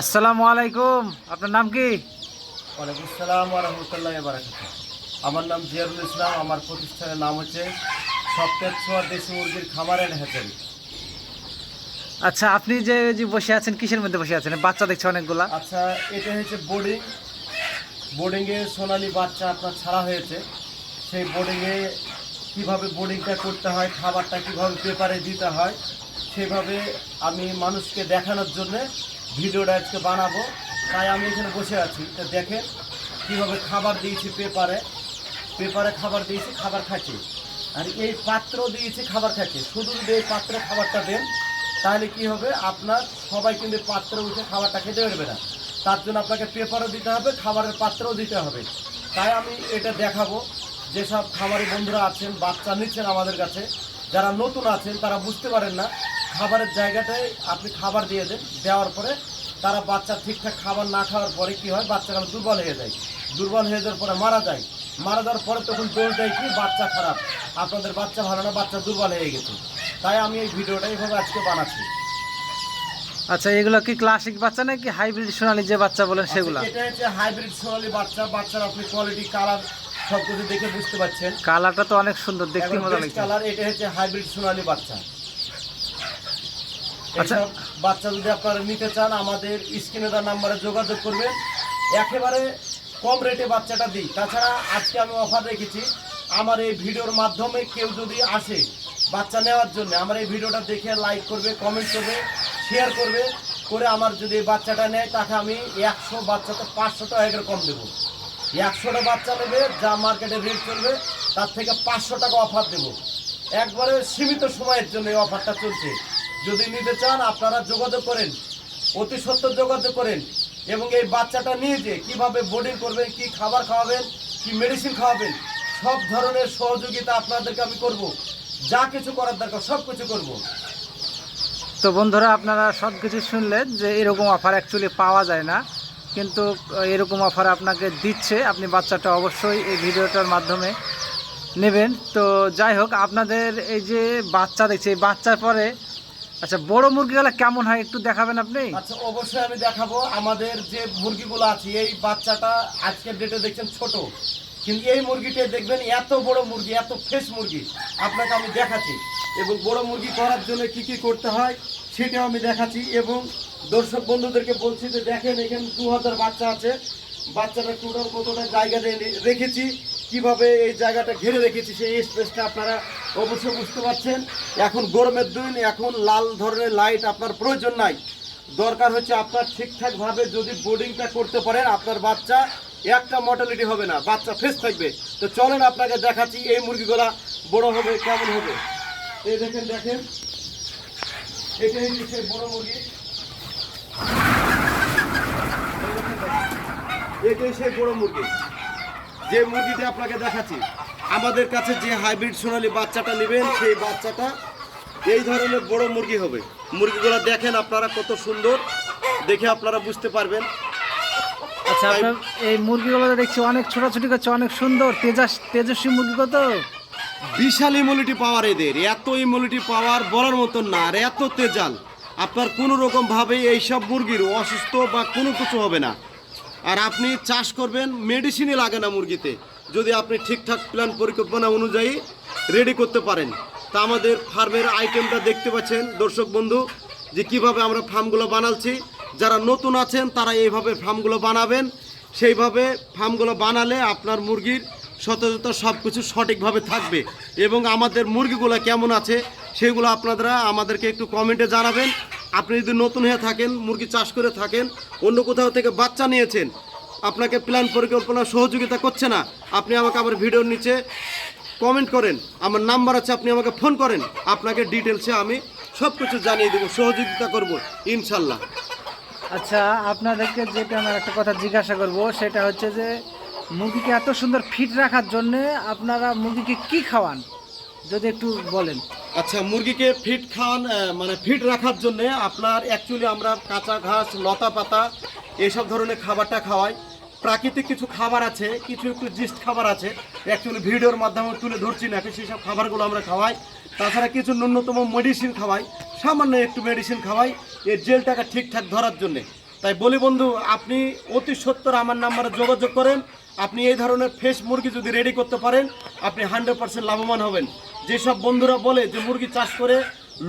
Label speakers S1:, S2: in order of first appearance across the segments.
S1: আসসালামু আলাইকুম। আপনার নাম কি?
S2: ওয়ালাইকুম সালাম রহমতুল্লাহ আমার নাম জিয়ারুল ইসলাম। আমার প্রতিষ্ঠানের নাম হচ্ছে সপ্তাহ ছোঁয়া দেশি মুরগির খামার অ্যান্ড হ্যাচারি
S1: আচ্ছা আপনি যে যে বসে আছেন কিসের মধ্যে বসে আছেন? বাচ্চা দেখছি অনেকগুলা।
S2: আচ্ছা এটা হচ্ছে বোর্ডিং বোর্ডিংয়ে সোনালি বাচ্চা আপনার ছাড়া হয়েছে। সেই বোর্ডিংয়ে কীভাবে বোর্ডিংটা করতে হয় খাবারটা কীভাবে পেপারে দিতে হয় সেভাবে আমি মানুষকে দেখানোর জন্য ভিডিওটা আজকে বানাবো। তাই আমি এখানে বসে আছি। তা দেখেন কীভাবে খাবার দিয়েছি পেপারে। পেপারে খাবার দিয়েছি, খাবার খাচ্ছি। আর এই পাত্র দিয়েছি, খাবার খাচ্ছি। শুধু যদি এই পাত্রে খাবারটা দেন, তাহলে কি হবে? আপনার সবাই কিন্তু পাত্রে উঠে খাবারটা খেতে পারবে না। তার জন্য আপনাকে পেপারও দিতে হবে, খাবারের পাত্রও দিতে হবে। তাই আমি এটা দেখাবো। যেসব খামারি বন্ধুরা আছেন, বাচ্চা নিচ্ছেন আমাদের কাছে, যারা নতুন আছেন, তারা বুঝতে পারেন না খাবারের জায়গাটায় আপনি খাবার দিয়ে দেন দেওয়ার পরে তারা বাচ্চা ঠিকঠাক খাবার না খাওয়ার পরে কি হয় বাচ্চাগুলো দুর্বল হয়ে যায়। দুর্বল হয়ে যাওয়ার পরে মারা যায়। মারা যাওয়ার পরে তখন দোষ দেয় কি বাচ্চা খারাপ। আপনাদের বাচ্চা ভালো না বাচ্চা দুর্বল হয়ে গেছে। তাই আমি এই ভিডিওটা এইভাবে আজকে বানাচ্ছি।
S1: আচ্ছা এগুলো কি ক্লাসিক বাচ্চা নাকি হাইব্রিড সোনালি যে বাচ্চা বলেন সেগুলা?
S2: আচ্ছা, এটা হচ্ছে হাইব্রিড সোনালি বাচ্চা। বাচ্চার আপনি কোয়ালিটি কালার সব কিছু দেখে বুঝতে পারছেন।
S1: কালারটা তো অনেক সুন্দর দেখতে মজা লাগছে।
S2: কালার এটা হচ্ছে হাইব্রিড সোনালি বাচ্চা।
S1: আচ্ছা।
S2: বাচ্চা যদি আপনারা নিতে চান, আমাদের স্ক্রিনে দেওয়া নাম্বারে যোগাযোগ করবেন। একেবারে কম রেটে বাচ্চাটা দিই। তাছাড়া আজকে আমি অফার রেখেছি, আমার এই ভিডিওর মাধ্যমে কেউ যদি আসে বাচ্চা নেওয়ার জন্য, আমার এই ভিডিওটা দেখে লাইক করবে কমেন্ট করবে শেয়ার করবে, করে আমার যদি বাচ্চাটা নেয়, তাকে আমি একশো বাচ্চাতে পাঁচশো টাকা কম দেবো। একশোটা বাচ্চা নেবে, যা মার্কেটে রেট চলবে, তার থেকে পাঁচশো টাকা অফার দেবো। একবারে সীমিত সময়ের জন্য এই অফারটা চলছে। যদি নিতে চান, আপনারা যোগাযোগ করেন, অতি সত্য যোগাযোগ করেন এবং এই বাচ্চাটা নিয়ে যে কীভাবে বোর্ডিং করবেন, কি খাবার খাওয়াবেন, কি মেডিসিন খাওয়াবেন, সব ধরনের সহযোগিতা আপনাদেরকে আমি করব। যা কিছু করার দরকার, সব কিছু করব।
S1: তো বন্ধুরা, আপনারা সব কিছু শুনলেন যে এরকম অফার অ্যাকচুয়ালি পাওয়া যায় না, কিন্তু এরকম অফার আপনাকে দিচ্ছে। আপনি বাচ্চাটা অবশ্যই এই ভিডিওটার মাধ্যমে নেবেন। তো যাই হোক, আপনাদের এই যে বাচ্চা দেখছি, এই বাচ্চার পরে আচ্ছা বড় মুরগিগুলো কেমন হয় একটু দেখাবেন আপনি?
S2: আচ্ছা অবশ্যই আমি দেখাবো। আমাদের যে মুরগিগুলো আছে, এই বাচ্চাটা আজকের ডেটে দেখছেন ছোট। কিন্তু এই মুরগিটা দেখবেন এত বড় মুরগি, এত ফ্রেশ মুরগি। আপনাকে আমি দেখাচ্ছি। এবং বড় মুরগি করার জন্য কি কি করতে হয়, সেটাও আমি দেখাচ্ছি। এবং দর্শক বন্ধুদেরকে বলছি যে, দেখেন, এখানে দু হাজার বাচ্চা আছে। বাচ্চাটা টোটাল কতটা জায়গাতে রেখেছি, কীভাবে এই জায়গাটা ঘিরে রেখেছি, সেই স্পেসটা আপনারা অবশ্যই বুঝতে পারছেন, এখন গরমের দিন, এখন লাল ধরনের লাইট আপনার প্রয়োজন নাই। দরকার হচ্ছে আপনার ঠিকঠাকভাবে যদি বোর্ডিংটা করতে পারেন, আপনার বাচ্চা একটা মর্টালিটি হবে না, বাচ্চা ফ্রেশ থাকবে। তো চলেন আপনাকে দেখাচ্ছি এই মুরগিগুলা বড় হবে, কেমন হবে। এই দেখেন দেখেন। এটা হচ্ছে বড় মুরগি। এটাই সেই বড় মুরগি। যে মুরগিটা আপনাকে দেখাচ্ছি আমাদের কাছে যে হাইব্রিড সোনালি বাচ্চাটা নেবেন সেই বাচ্চাটা এই ধরনের বড় মুরগি হবে। মুরগিগুলো দেখেন আপনারা কত সুন্দর দেখে আপনারা বুঝতে পারবেন।
S1: আচ্ছা এই মুরগিগুলো দেখছি অনেক ছোটাছুটি করছে অনেক সুন্দর তেজাস তেজস্বী মুরগি কত?
S2: বিশাল ইমিউনিটি পাওয়ার এদের এত ইমিউনিটি পাওয়ার বলার মতন না আর এত তেজাল। আপনার কোনো রকম ভাবে এইসব মুরগির অসুস্থ বা কোনো কিছু হবে না। আর আপনি চাষ করবেন মেডিসিনই লাগে না মুরগিতে। যদি আপনি ঠিকঠাক প্ল্যান পরিকল্পনা অনুযায়ী রেডি করতে পারেন, তা আমাদের ফার্মের আইটেমটা দেখতে পাচ্ছেন। দর্শক বন্ধু, যে কীভাবে আমরা ফার্মগুলো বানাচ্ছি, যারা নতুন আছেন, তারা এইভাবে ফার্মগুলো বানাবেন। সেইভাবে ফার্মগুলো বানালে আপনার মুরগির সতেজতা সব কিছু সঠিকভাবে থাকবে এবং আমাদের মুরগিগুলো কেমন আছে, সেগুলো আপনারা আমাদেরকে একটু কমেন্টে জানাবেন। আপনি যদি নতুন হয়ে থাকেন, মুরগি চাষ করে থাকেন, অন্য কোথাও থেকে বাচ্চা নিয়েছেন আপনাকে প্ল্যান পরিকল্পনা সহযোগিতা করছে না। আপনি আমাকে আমার ভিডিওর নিচে কমেন্ট করেন। আমার নাম্বার আছে আপনি আমাকে ফোন করেন। আপনাকে ডিটেলসে আমি সব কিছু জানিয়ে দেবো সহযোগিতা করব ইনশাল্লাহ।
S1: আচ্ছা আপনাদেরকে যেটা আমার একটা কথা জিজ্ঞাসা করব সেটা হচ্ছে যে মুরগিকে এত সুন্দর ফিট রাখার জন্য আপনারা মুরগিকে কি খাওয়ান? যদি একটু বলেন।
S2: আচ্ছা মুরগিকে ফিট খাওয়ান মানে ফিট রাখার জন্য আপনার অ্যাকচুয়ালি আমরা কাঁচা ঘাস লতা পাতা এইসব ধরনের খাবারটা খাওয়াই। প্রাকৃতিক কিছু খাবার আছে, কিছু একটু জিস্ট খাবার আছে। অ্যাকচুয়ালি ভিডিওর মাধ্যমে তুলে ধরছি না, সেই সব খাবারগুলো আমরা খাওয়াই। তাছাড়া কিছু ন্যূনতম মেডিসিন খাওয়াই, সামান্য একটু মেডিসিন খাওয়াই এর জেলটাকে ঠিকঠাক ধরার জন্যে। তাই বলি বন্ধু, আপনি অতি সত্তর আমার নাম্বারে যোগাযোগ করেন, আপনি এই ধরনের ফ্রেশ মুরগি যদি রেডি করতে পারেন, আপনি হান্ড্রেড পার্সেন্ট লাভবান হবেন। যেসব বন্ধুরা বলে যে মুরগি চাষ করে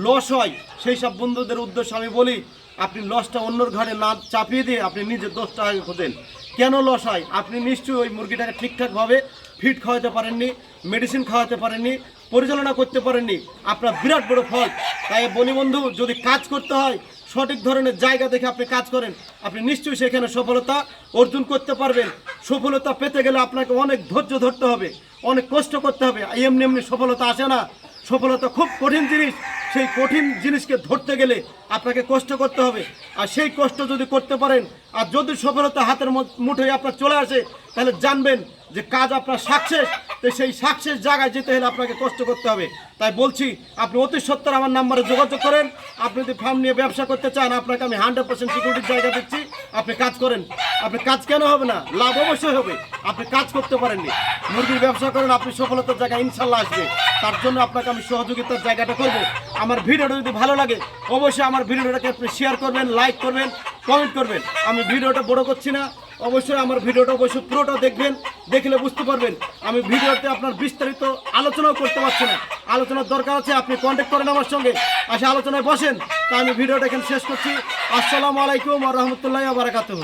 S2: লস হয়, সেই সব বন্ধুদের উদ্দেশ্যে আমি বলি আপনি লসটা অন্যর ঘরে না চাপিয়ে দিয়ে আপনি নিজের দোষটা আগে খোঁজেন। কেন লস হয়? আপনি নিশ্চয়ই ওই মুরগিটাকে ঠিকঠাকভাবে ফিট খাওয়াতে পারেননি মেডিসিন খাওয়াতে পারেননি, পরিচালনা করতে পারেননি। আপনার বিরাট বড় ফল। তাই বন্ধু, যদি কাজ করতে হয়, সঠিক ধরনের জায়গা দেখে আপনি কাজ করেন। আপনি নিশ্চয়ই সেখানে সফলতা অর্জন করতে পারবেন। সফলতা পেতে গেলে আপনাকে অনেক ধৈর্য ধরতে হবে, অনেক কষ্ট করতে হবে। এমনি এমনি সফলতা আসে না। সফলতা খুব কঠিন জিনিস। সেই কঠিন জিনিসকে ধরতে গেলে আপনাকে কষ্ট করতে হবে। আর সেই কষ্ট যদি করতে পারেন, আর যদি সফলতা হাতের মুঠোয় আপনার চলে আসে, তাহলে জানবেন যে কাজ আপনার সাকসেস। তো সেই সাকসেস জায়গায় যেতে হলে আপনাকে কষ্ট করতে হবে। তাই বলছি, আপনি অতি সত্তর আমার নাম্বারে যোগাযোগ করেন। আপনি যদি ফার্ম নিয়ে ব্যবসা করতে চান, আপনাকে আমি হান্ড্রেড পার্সেন্ট সিকিউরিটির জায়গা দিচ্ছি। আপনি কাজ করেন। আপনি কাজ কেন হবে না? লাভ অবশ্যই হবে। আপনি কাজ করতে পারেননি। মুরগির ব্যবসা করেন, আপনি সফলতার জায়গায় ইনশাল্লাহ আসবে। তার জন্য আপনাকে আমি সহযোগিতার জায়গাটা করব। আমার ভিডিওটা যদি ভালো লাগে, অবশ্যই আমার ভিডিওটাকে আপনি শেয়ার করবেন লাইক করবেন কমেন্ট করবেন। আমি ভিডিওটা বড় করছি না। অবশ্যই আমার ভিডিওটা অবশ্যই পুরোটা দেখবেন। দেখলে বুঝতে পারবেন, আমি ভিডিওতে আপনার বিস্তারিত আলোচনাও করতে পারছি না। আলোচনার দরকার আছে, আপনি কন্ট্যাক্ট করেন আমার সঙ্গে। আসে আলোচনায় বসেন। তা আমি ভিডিওটা এখানে শেষ করছি। আসসালামু আলাইকুম রহমতুল্লাহ বারাকাতুহ।